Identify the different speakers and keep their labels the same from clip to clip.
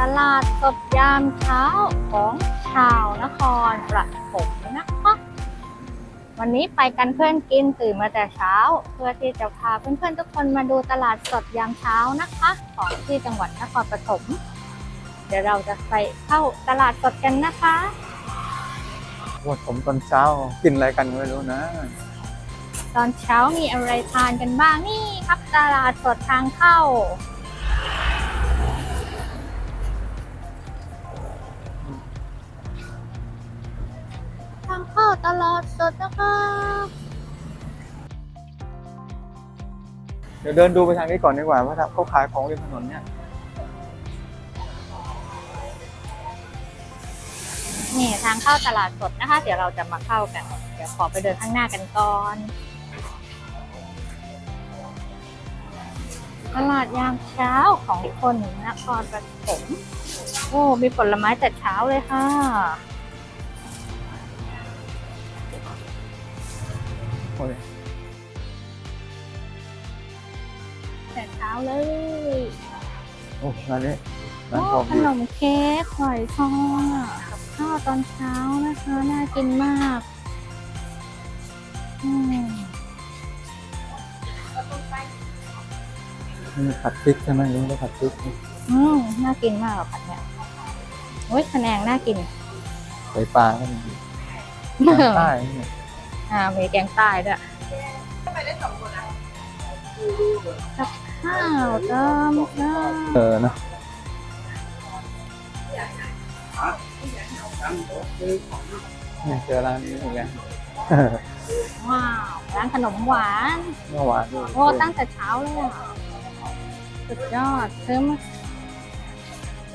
Speaker 1: ตลาดสดยามเช้าของชาวนครปฐมนะคะวันนี้ไปกันเพื่อนกินตื่นมาแต่เช้า เพื่อที่จะพาเพื่อนๆทุกคนมาดูตลาดสดยามเช้านะคะ ของที่จังหวัดนครปฐมเดี๋ยวเราจะไปเข้าตลาดสดกันนะคะ
Speaker 2: ว่าผมตอนเช้ากินอะไรกันไม่รู้นะ
Speaker 1: ตอนเช้ามีอะไรทานกันบ้างนี่ครับตลาดสดทางเข้า ตลาดสดนะคะ
Speaker 2: เดี๋ยวเดินดูไปทางนี้ก่อนดีกว่าว่าเขาขายของริมถนนเนี่ย
Speaker 1: นี่ทางเข้าตลาดสดนะคะ เดี๋ยวเราจะมาเข้ากัน เดี๋ยวขอไปเดินข้างหน้ากันก่อน ตลาดยามเช้าของคนนครปฐมโอ้ มีผลไม้แต่เช้าเลยค่ะ
Speaker 2: โอ้ย
Speaker 1: แต่เช้าเลย
Speaker 2: โอ้ร้านนี้ร้าน
Speaker 1: โอ้
Speaker 2: ทอง
Speaker 1: ข
Speaker 2: ดี
Speaker 1: นมเค้กหอยทองอะกับข้าวตอนเช้านะคะน่ากินมากอืม
Speaker 2: นี่ผัดพริกใช่ไหมนี่ก็ผัดพริก
Speaker 1: อืมน่ากินมากอะผัดเนี่ยโอ้ยคะแนนน่ากิน
Speaker 2: ใส่ปลาก็มีทางใต้เนี่ย
Speaker 1: อ่ามีแกงใต้ด้วยกับข้าวเติมเติม
Speaker 2: เออนะเนี่ยเจอร้านนี้อีกแล้ว
Speaker 1: ว้าวร้านขนมหวาน
Speaker 2: เมื่อวานด้วย
Speaker 1: โอ้ตั้งแต่เช้าเลยอะสุดยอดซื้อมา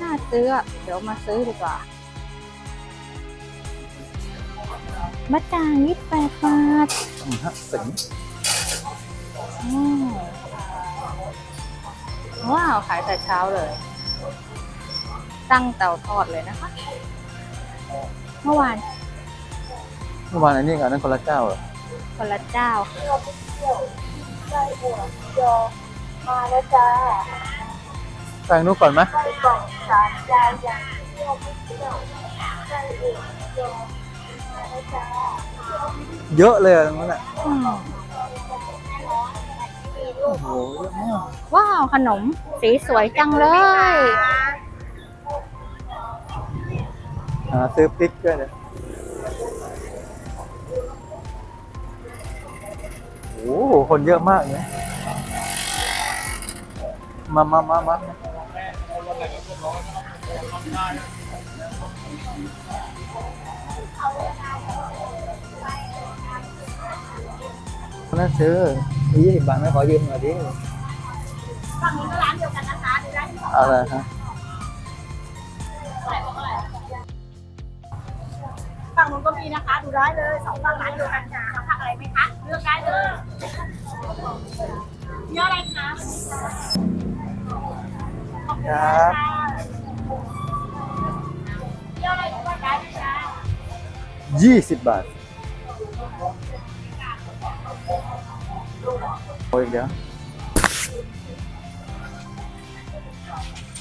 Speaker 1: น่าซื้ออะเดี๋ยวมาซื้อดีกว่า มะจางยี่สิบแปดบาท
Speaker 2: อืมฮะสิง
Speaker 1: อืมว้าวขายแต่เช้าเลย ตั้งเตาทอดเลยนะคะ เมื่อวาน
Speaker 2: เมื่อวานอันนี้กับอันนั้นคนละเจ้าเหรอ
Speaker 1: คนละเจ้า
Speaker 3: มาแล้วจ้า
Speaker 2: สั่งนู้นก่อนไหม
Speaker 3: ไส้กล่องสามจานอย่างเที่ยวไม่เที่ยวไส้เอกโยมาแล้วจ้า
Speaker 2: เยอะเลยอะตรงนั้นแหละ
Speaker 1: อืม
Speaker 2: โอ้โหเยอะมาก
Speaker 1: ว้าวขนมสีสวยจังเลย
Speaker 2: หาซื้อพริกด้วยเลยโอ้โหคนเยอะมากเลยมามามามา น่าซื้อยี่สิบบาทไม่ขอยืมหน่อยดิ
Speaker 3: ฝั่งนู้นก็ร้านเดียวกันนะคะดูได้ที่สอง
Speaker 2: เอาเลยฮะ
Speaker 3: ฝั่งนู้นก็มีนะคะ ดูได้เลยสองฝั่งร้านเดียวกันค่ะผักอะไรไหมคะเลือกได้เลยเยอะอะไรคะ
Speaker 2: ครับ
Speaker 3: เยอะอะไรก็ได้เลยจ้า
Speaker 2: ยี่สิบบาท โอ้ยเดี๋ยว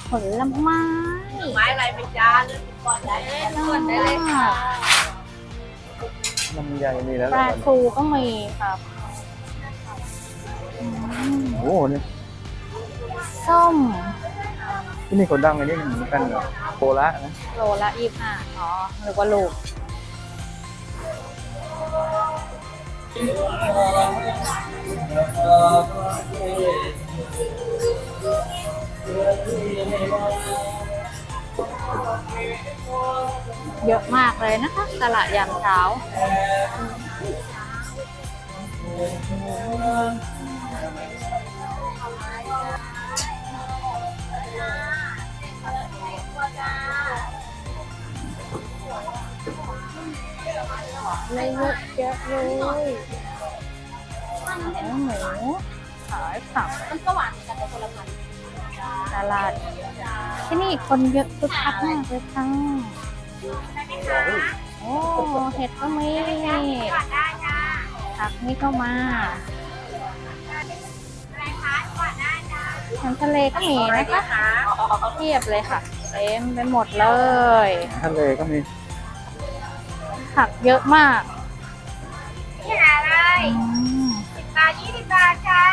Speaker 1: ผลไม้
Speaker 3: ไม้อะไรไปจ้าเลือกก่อนได้เลยเลือกก่อนได้เลยค่ะ
Speaker 2: มันใหญ่นี่แล้ว
Speaker 1: ปลาทูก็มีครับอืม
Speaker 2: โอ้โหเนี่ย
Speaker 1: ส้ม
Speaker 2: ที่นี่คนดังอันนี้เหมือนกันเหรอโคละนะ
Speaker 1: โลละยี่ห้าอ๋อหรือว่าลูก เยอะมากเลยนะคะ ตลาดยามเช้า เลยเยอะเยอะเลยหมูหมูขายผัก
Speaker 3: มันก็หวานกันแต่คนละพัน
Speaker 1: ตลาดที่นี่คนเยอะคึกคักมากเลยค่ะโอ้เห็ดก็มี
Speaker 3: ได้จ้า
Speaker 1: ผักนี่ก็มา
Speaker 3: อะไรคะก่อนได้จ้า
Speaker 1: อาหารทะเลก็มีนะคะเทียบเลยค่ะ เต็มไปหมดเลย
Speaker 2: ทะเลก็มี
Speaker 1: ผักเยอะมาก
Speaker 3: นี่หาอะไร
Speaker 1: อืม
Speaker 3: สิบบาทยี่สิบบาทค่ะ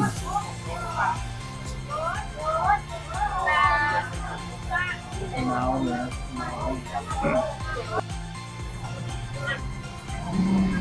Speaker 2: มะน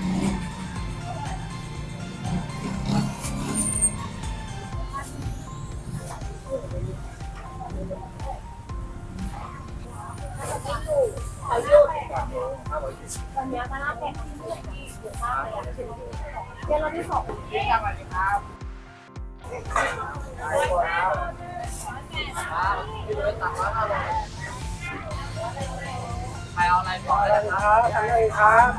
Speaker 2: ใครเอาอะ
Speaker 1: ไรบอกเลยนะ
Speaker 3: ครับทางนี้คร
Speaker 1: ับ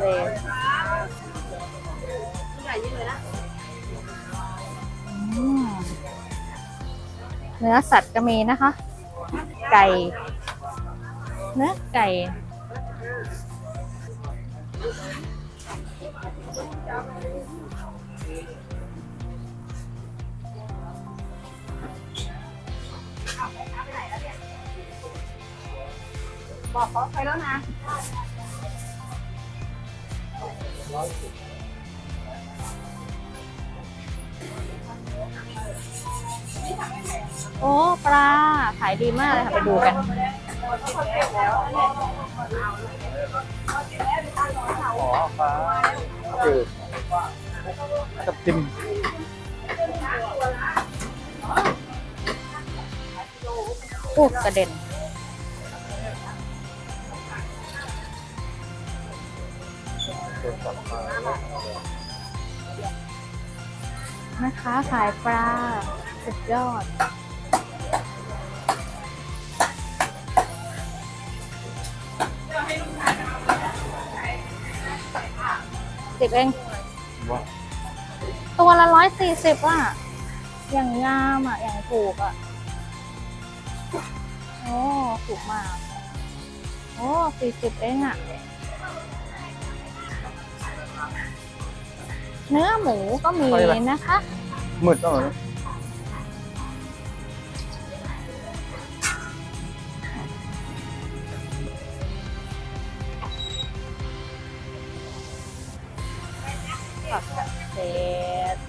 Speaker 1: เลยผู้ใหยิ่เลยนะเนื้อสัตว์ก็มีนะคะ ไก่ เนื้อไก่
Speaker 3: บอกเขาไปแล้วนะ
Speaker 1: โอ้ ปลา ขายดีมากเลยค่ะ ไปดูกัน
Speaker 2: ขอฟ้าจืดกับทิม
Speaker 1: อู้กระเด็น
Speaker 2: เกิดกับปลา
Speaker 1: นะคะขายปลา สุดยอด สิบเอง
Speaker 2: ว่า
Speaker 1: ตัวละร้อยสี่สิบอะ อย่างงามอะ อย่างถูกอะ โอ้ ถูกมาก โอ้สี่สิบเองอะ เนื้อหมูก็มีนะคะ
Speaker 2: มืดต้องเหรอ
Speaker 1: ผักเกษตร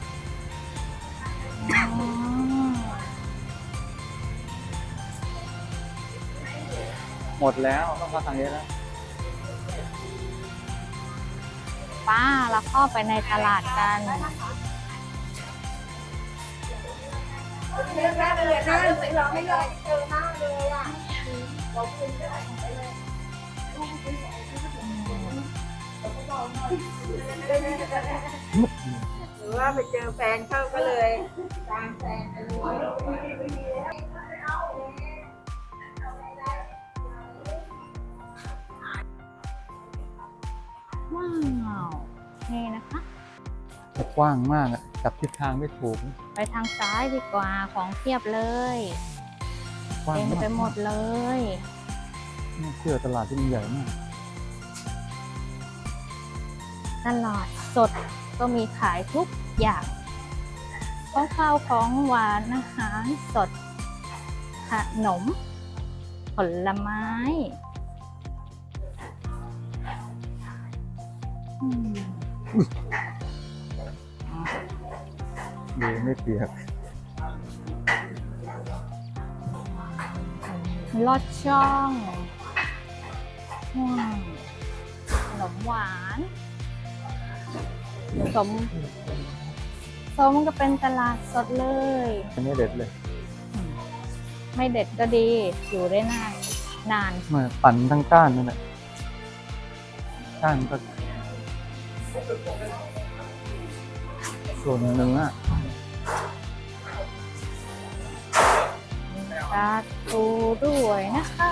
Speaker 1: อืม
Speaker 2: หมดแล้วต้องมาทางนี้แล้ว
Speaker 1: ป้าเราเข้าไปในตลาดกัน
Speaker 3: เลือกได้เลยหน้าเลยเราไม่เลยเจอหน้าเลยอะเราคืนได้ หรือว่าไปเจอแฟนเข้าก็เลยตามแฟนไปเลย
Speaker 1: ว้าวนี่นะคะ
Speaker 2: จะกว้างมากอะจับทิศทางไม่ถูก
Speaker 1: ไปทางซ้ายดีกว่าของเทียบเลย
Speaker 2: กว้าง
Speaker 1: เต็ม
Speaker 2: มาก
Speaker 1: ไปหมดเลย
Speaker 2: น่าเชื่อตลาดที่มันใหญ่มาก
Speaker 1: ตลาดสดก็มีขายทุกอย่างของข้าวของหวานอาหารสด ขนม ผลไม้อืม
Speaker 2: ดีไม่เปียก
Speaker 1: ลอดช่องว้าวขนมหวาน สมสมก็เป็นตลาดสดเลย
Speaker 2: อันนี้เด็ดเลย
Speaker 1: ไม่เด็ดก็ดี อยู่ได้นานนาน
Speaker 2: มาปั่นทั้งก้านนั่นแหละก้านก็ ส่วนเนื้อ
Speaker 1: สาธุด้วยนะคะ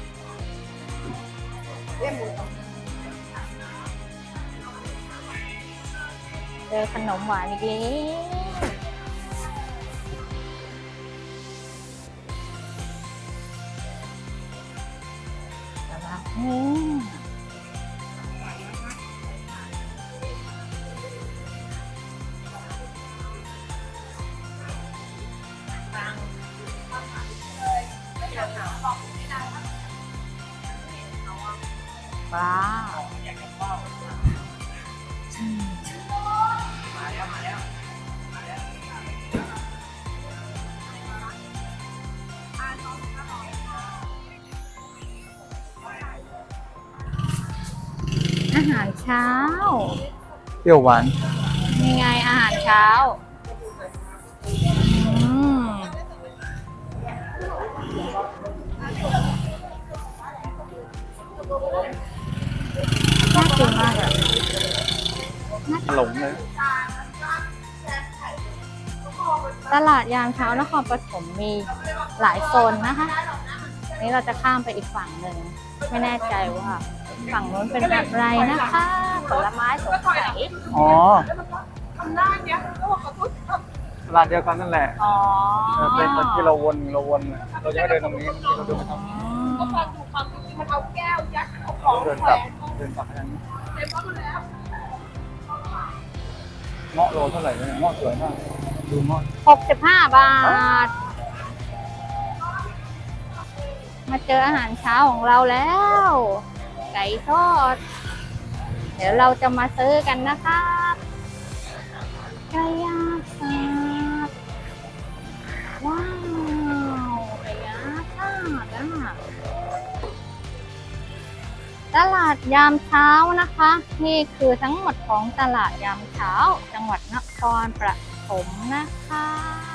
Speaker 3: เรียกหมู
Speaker 1: เจอขนมหวานอีกแล้วตลาดนี้ อาหารเช้า
Speaker 2: เปรี้ยวหวาน
Speaker 1: นี่ไงอาหารเช้า อืม น่ากินมากเลย
Speaker 2: หลงเลย
Speaker 1: ตลาดยามเช้านครปฐมมีหลายโซนนะคะ นี้เราจะข้ามไปอีกฝั่งหนึ่ง ไม่แน่ใจว่า ฝั่งนู้นเป็นแบบไรนะคะ ผลไม้สดใส
Speaker 2: อ๋อ
Speaker 3: ทำหน้าเนี้ยก็บอกขอโทษครับ
Speaker 2: ตลาดเดียวกันนั่นแหละ
Speaker 1: อ๋อ
Speaker 2: เออเป็นคนที่เราวนเราวนน่ะเราจะไม่เดินตรงนี้ที่เราเดินไปทางนี้
Speaker 3: ก็ฟังถูกความจริงมันเอาแก้วยัดเอาของ
Speaker 2: เดิน
Speaker 3: แข
Speaker 2: ก
Speaker 3: ว
Speaker 2: ลับ
Speaker 3: น
Speaker 2: เดินกลับไปทางนี้
Speaker 3: เต็มหมดแล้ว
Speaker 2: เงาะโลเท่าไหร่เนี่ยเงาะสวยมากดูเงาะ
Speaker 1: หกสิบห้าบาท มาเจออาหารเช้าของเราแล้ว ไก่ทอด เดี๋ยวเราจะมาซื้อกันนะครับไก่ย่างครับว้าวไก่ย่างทอดอะตลาดยามเช้านะคะ นี่คือทั้งหมดของตลาดยามเช้า จังหวัดนครปฐมนะคะ